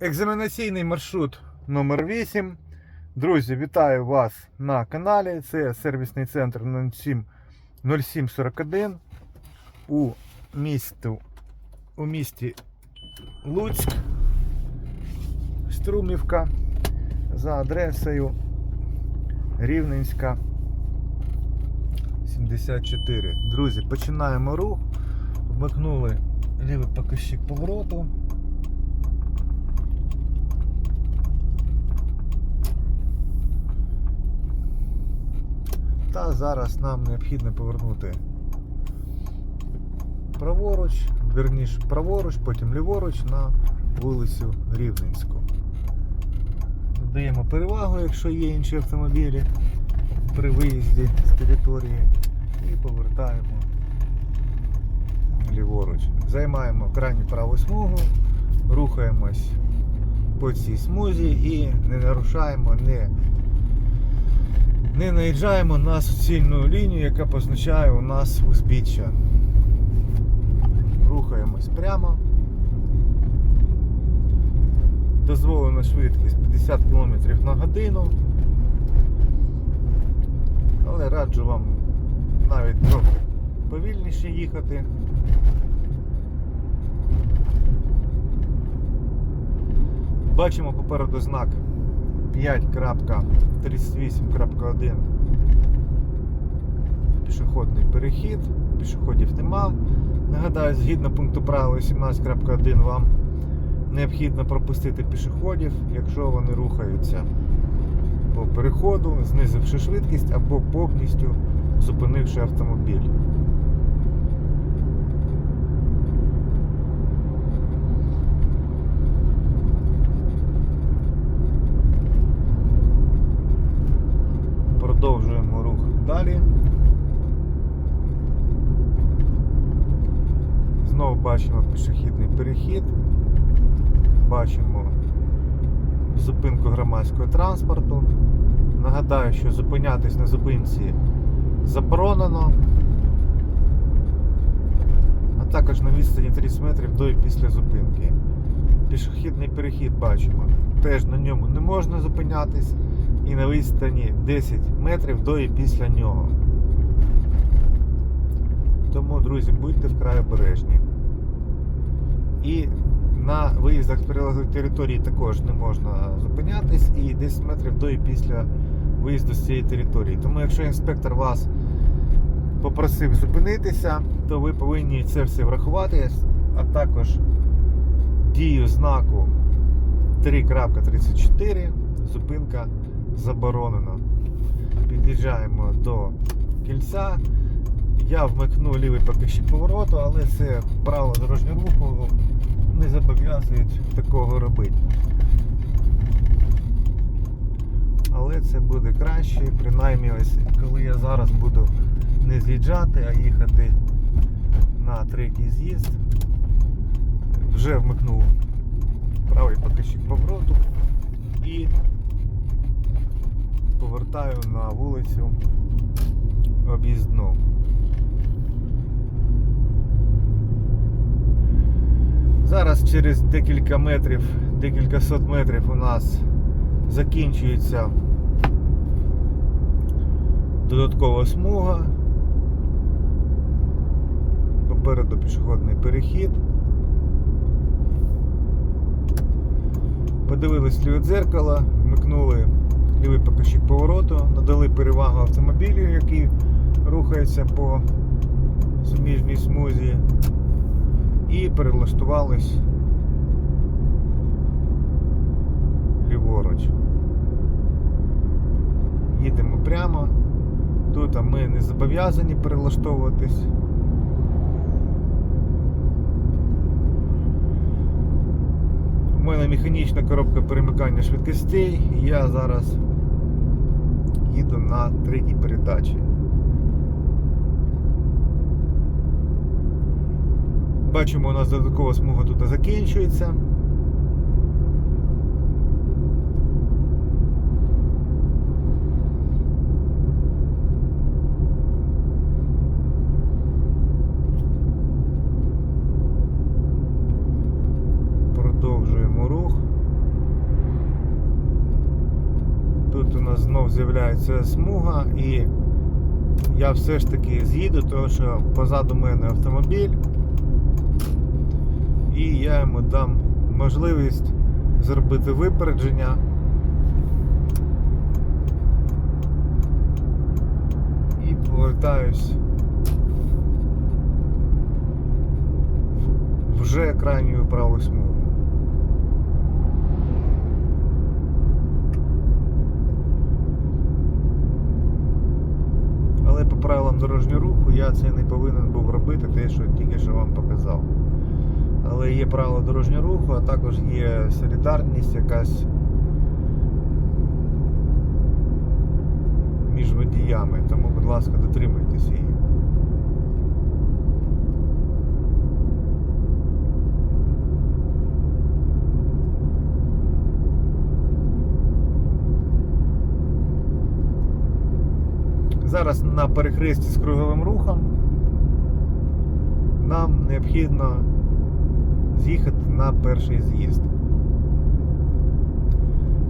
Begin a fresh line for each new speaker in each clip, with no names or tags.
Екзаменаційний маршрут номер 8 Друзі, вітаю вас на каналі. Це сервісний центр 07 0741 у місті, у місті Луцьк, Струмівка за адресою Рівненська 74. Друзі, починаємо рух. Вмикнули лівий показчик повороту. Та зараз нам необхідно повернути праворуч, верніше праворуч, потім ліворуч на вулицю Рівненську. Даємо перевагу, якщо є інші автомобілі при виїзді з території і повертаємо ліворуч. Займаємо крайню праву смугу, рухаємось по цій смузі і не нарушаємо, не не наїжджаємо на суцільну лінію, яка позначає у нас узбіччя. Рухаємось прямо. Дозволена швидкість 50 км на годину. Але раджу вам навіть трохи повільніше їхати. Бачимо попереду знак 5.38.1 Пішохідний перехід, пішоходів нема. Нагадаю, згідно пункту правил 18.1 вам необхідно пропустити пішоходів, якщо вони рухаються по переходу, знизивши швидкість або повністю зупинивши автомобіль. Продовжуємо рух далі. Знову бачимо пішохідний перехід. Бачимо зупинку громадського транспорту. Нагадаю, що зупинятись на зупинці заборонено. А також на відстані 30 метрів до і після зупинки. Пішохідний перехід бачимо. Теж на ньому не можна зупинятись і на відстані 10 метрів до і після нього. Тому, друзі, будьте вкрай обережні. І на виїздах з прилеглих територій також не можна зупинятись і 10 метрів до і після виїзду з цієї території. Тому якщо інспектор вас попросив зупинитися, то ви повинні це все врахувати, а також дію знаку 3.34 зупинка заборонена. Під'їжджаємо до кільця. Я вмикну лівий показчик повороту, але це правило дорожнього руху не зобов'язують такого робити. Але це буде краще, принаймні ось коли я зараз буду не з'їжджати, а їхати на третій з'їзд. Вже вмикнув правий показчик повороту і повертаю на вулицю об'їзну. Зараз через декілька метрів, декілька сот метрів у нас закінчується додаткова смуга. Попереду пішохідний перехід. Подивились ліве дзеркало, вмикнули лівий показчик повороту, надали перевагу автомобілю, який рухається по суміжній смузі, і перелаштувались ліворуч. Їдемо прямо. Тут ми не зобов'язані перелаштовуватись. У механічна коробка перемикання швидкостей, і я зараз їду на третій передачі. Бачимо, у нас додаткова смуга тут закінчується. Знов з'являється смуга і я все ж таки з'їду, тому що позаду мене автомобіль. І я йому дам можливість зробити випередження. І повертаюсь вже крайню праву смугу. Але по дорожнього руху я це не повинен був робити, те, що тільки що вам показав. Але є правила дорожнього руху, а також є солідарність якась між водіями. Тому, будь ласка, дотримуйтесь її. Зараз на перехресті з круговим рухом нам необхідно з'їхати на перший з'їзд.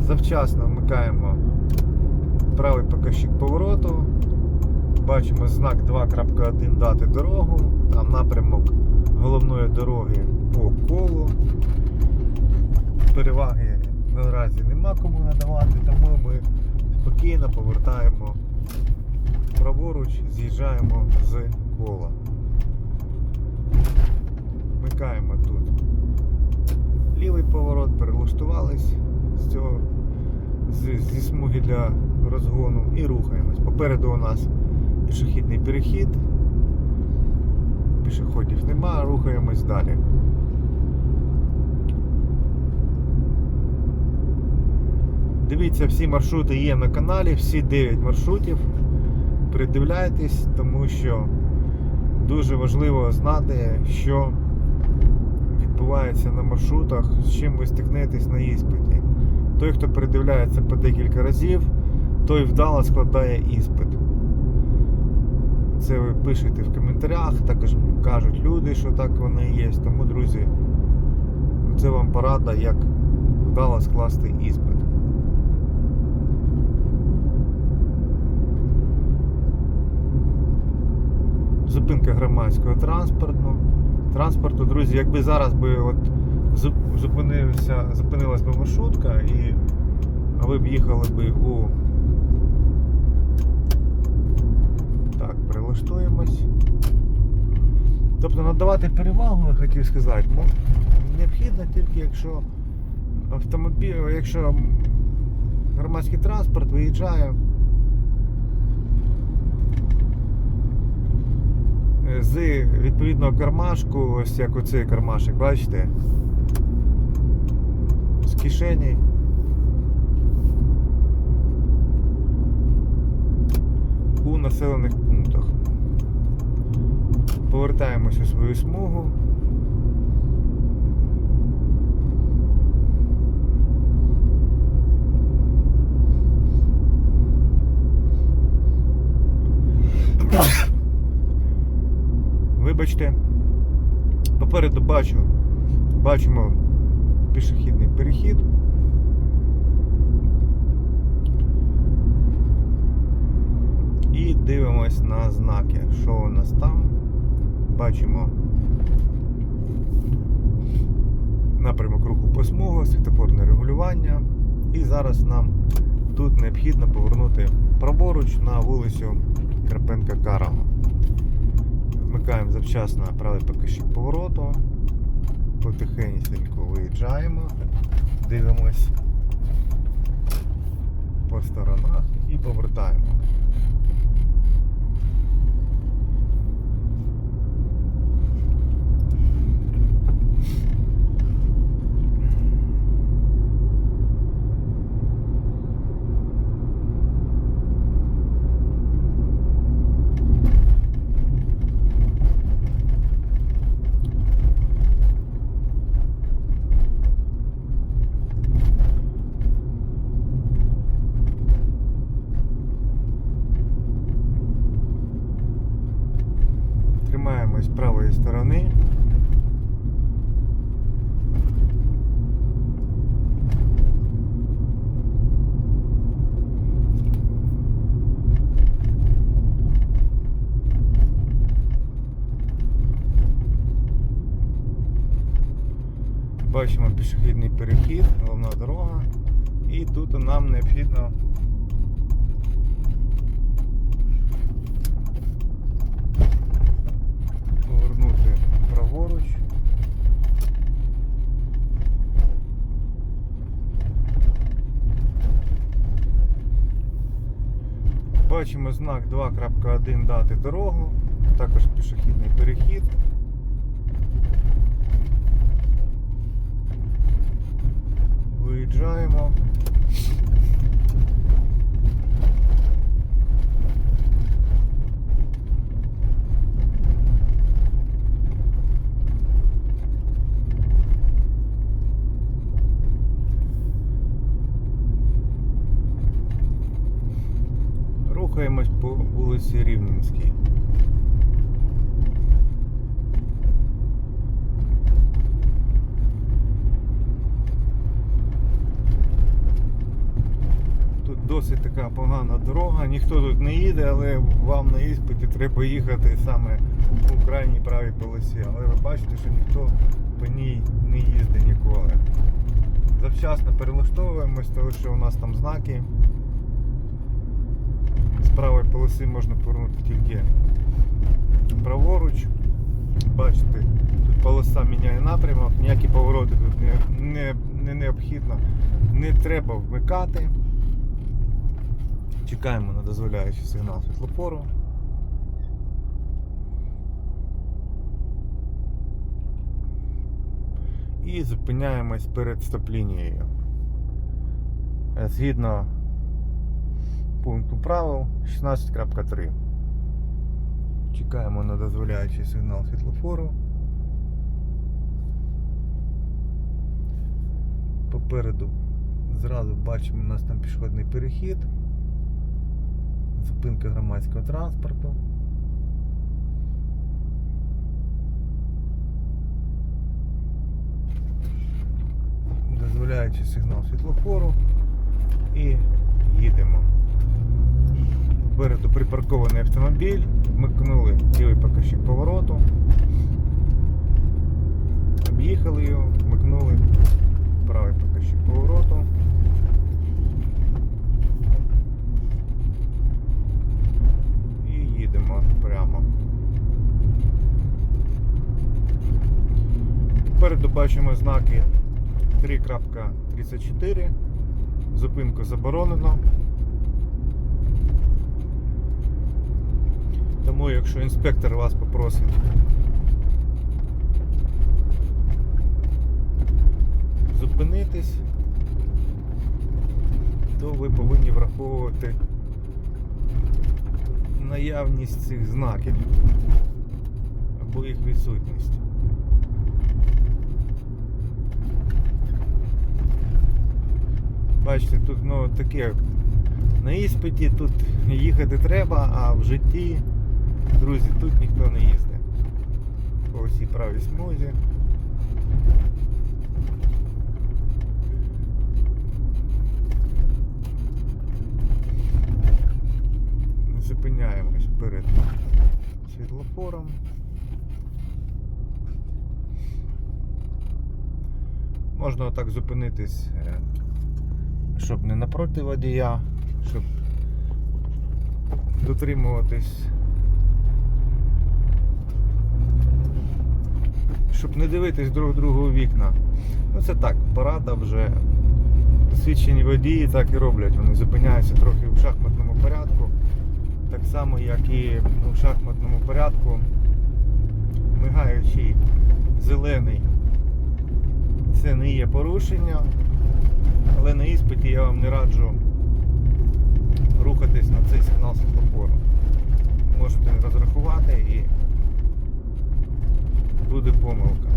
Завчасно вмикаємо правий показчик повороту. Бачимо знак 2.1 дати дорогу, там напрямок головної дороги по колу. Переваги наразі нема кому надавати, тому ми спокійно повертаємо праворуч, з'їжджаємо з кола. Вмикаємо тут лівий поворот, перелаштувались з цього з- зі смуги для розгону і рухаємось. Попереду у нас пішохідний перехід. Пішоходів нема, рухаємось далі. Дивіться, всі маршрути є на каналі, всі 9 маршрутів. Придивляйтесь, тому що дуже важливо знати, що відбувається на маршрутах, з чим ви стикнетесь на іспиті. Той, хто передивляється по декілька разів, той вдало складає іспит. Це ви пишете в коментарях, також кажуть люди, що так воно і є. Тому, друзі, це вам порада, як вдало скласти іспит. Зупинка громадського транспорту. Транспорту, друзі, якби зараз би от зупинився, зупинилась би маршрутка і а ви б їхали би у. Так, прилаштуємось. Тобто надавати перевагу, я хотів сказати, необхідно тільки якщо автомобіль, якщо громадський транспорт виїжджає з відповідного кармашку, ось як оцей кармашик, бачите? З кишені. У населених пунктах. Повертаємося у свою смугу. Попереду бачу, бачимо пішохідний перехід. І дивимось на знаки, що у нас там. Бачимо напрямок руху по смугу, світофорне регулювання. І зараз нам тут необхідно повернути праворуч на вулицю Карпенка Карого. Вмикаємо завчасно правий показчик повороту. Потихеньку виїжджаємо, дивимось по сторонах і повертаємо. Бачимо пішохідний перехід, головна дорога. І тут нам необхідно повернути праворуч. Бачимо знак 2.1 дати дорогу, також пішохідний перехід. Виїжджаємо. Рухаємось по вулиці Рівненській. Тут досить така погана дорога, ніхто тут не їде, але вам на іспиті треба їхати саме у крайній правій полосі. Але ви бачите, що ніхто по ній не їздить ніколи. Завчасно перелаштовуємось, тому що у нас там знаки. З правої полоси можна повернути тільки праворуч. Бачите, тут полоса міняє напрямок, ніякі повороти тут не, не, не необхідно. Не треба вмикати. Чекаємо на дозволяючий сигнал світлофору. І зупиняємось перед стоп-лінією. Е, Згідно пункту правил 16.3. Чекаємо на дозволяючий сигнал світлофору. Попереду зразу бачимо, у нас там пішохідний перехід, зупинка громадського транспорту. Дозволяючий сигнал світлофору і їдемо. Попереду припаркований автомобіль, вмикнули лівий покажчик повороту, об'їхали його, вмикнули правий покажчик повороту. І їдемо прямо. Попереду бачимо знаки 3.34. Зупинку заборонено. Тому якщо інспектор вас попросить зупинитись, то ви повинні враховувати наявність цих знаків або їх відсутність. Бачите, тут ну, таке на іспиті тут їхати треба, а в житті, друзі, тут ніхто не їздить. По всій правій смузі. Зупиняємось перед світлофором. Можна отак зупинитись, е, щоб не напроти водія, щоб дотримуватись. Щоб не дивитись друг другу у вікна. Ну це так, порада вже. Досвідчені водії так і роблять. Вони зупиняються трохи в шахматному порядку. Так само, як і в шахматному порядку, мигаючий зелений. Це не є порушення, але на іспиті я вам не раджу рухатись на цей сигнал світлофору. Можете розрахувати і буде помилка.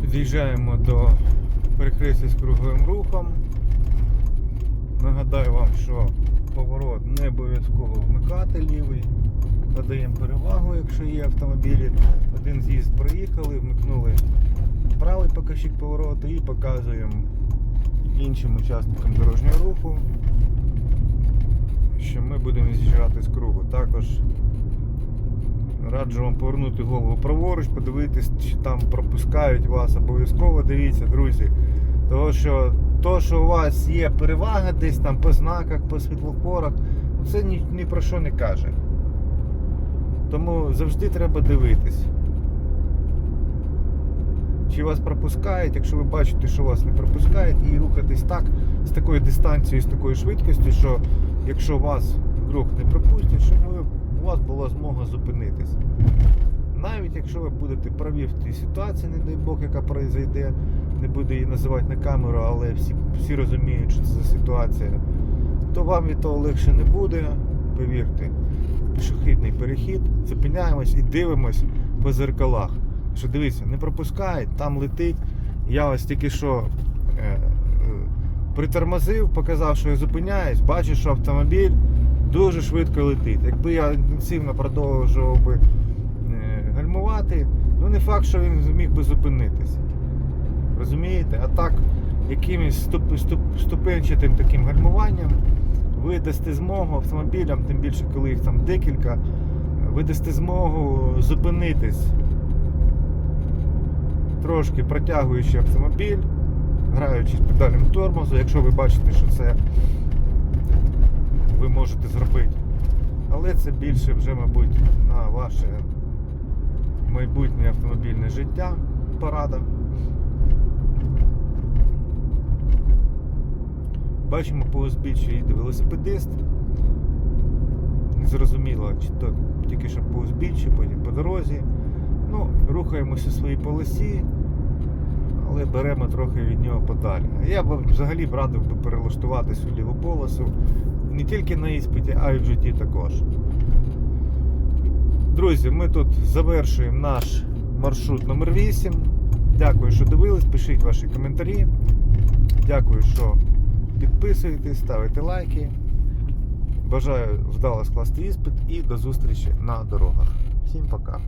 Під'їжджаємо до перехрестя з круговим рухом. Нагадаю вам, що поворот не обов'язково вмикати лівий. Надаємо перевагу, якщо є автомобілі. Один з'їзд проїхали, вмикнули правий показчик повороту і показуємо іншим учасникам дорожнього руху, що ми будемо з'їжджати з кругу. Також раджу вам повернути голову праворуч, подивитись, чи там пропускають вас. Обов'язково дивіться, друзі. Тому що то, що у вас є перевага десь там по знаках, по світлофорах, це ні, ні про що не каже. Тому завжди треба дивитись. Чи вас пропускають, якщо ви бачите, що вас не пропускають, і рухатись так, з такою дистанцією, з такою швидкістю, що якщо вас вдруг не пропустять, щоб ви, у вас була змога зупинитись. Навіть якщо ви будете праві в тій ситуації, не дай Бог, яка произойде, не буду її називати на камеру, але всі, всі розуміють, що це за ситуація, то вам від того легше не буде, повірте. Пішохідний перехід, зупиняємось і дивимось по зеркалах. Що дивіться, не пропускають, там летить. Я ось тільки що е, е, притормозив, показав, що я зупиняюсь, бачу, що автомобіль дуже швидко летить. Якби я інтенсивно продовжував би е, гальмувати, ну не факт, що він зміг би зупинитись. Розумієте? А так, якимось ступ, ступ, ступенчатим таким гальмуванням ви дасте змогу автомобілям, тим більше, коли їх там декілька, ви дасте змогу зупинитись, трошки протягуючи автомобіль, граючись педалем тормозу, якщо ви бачите, що це ви можете зробити. Але це більше вже, мабуть, на ваше майбутнє автомобільне життя порада. Бачимо по узбіччю їде велосипедист. Незрозуміло, чи то тільки що по узбіччю, потім по дорозі. Ну, рухаємося у своїй полосі, але беремо трохи від нього подалі. Я б взагалі б радив би перелаштуватись у ліву полосу не тільки на іспиті, а й в житті також. Друзі, ми тут завершуємо наш маршрут номер 8. Дякую, що дивились, пишіть ваші коментарі. Дякую, що підписуєтесь, ставите лайки. Бажаю вдало скласти іспит і до зустрічі на дорогах. Всім пока.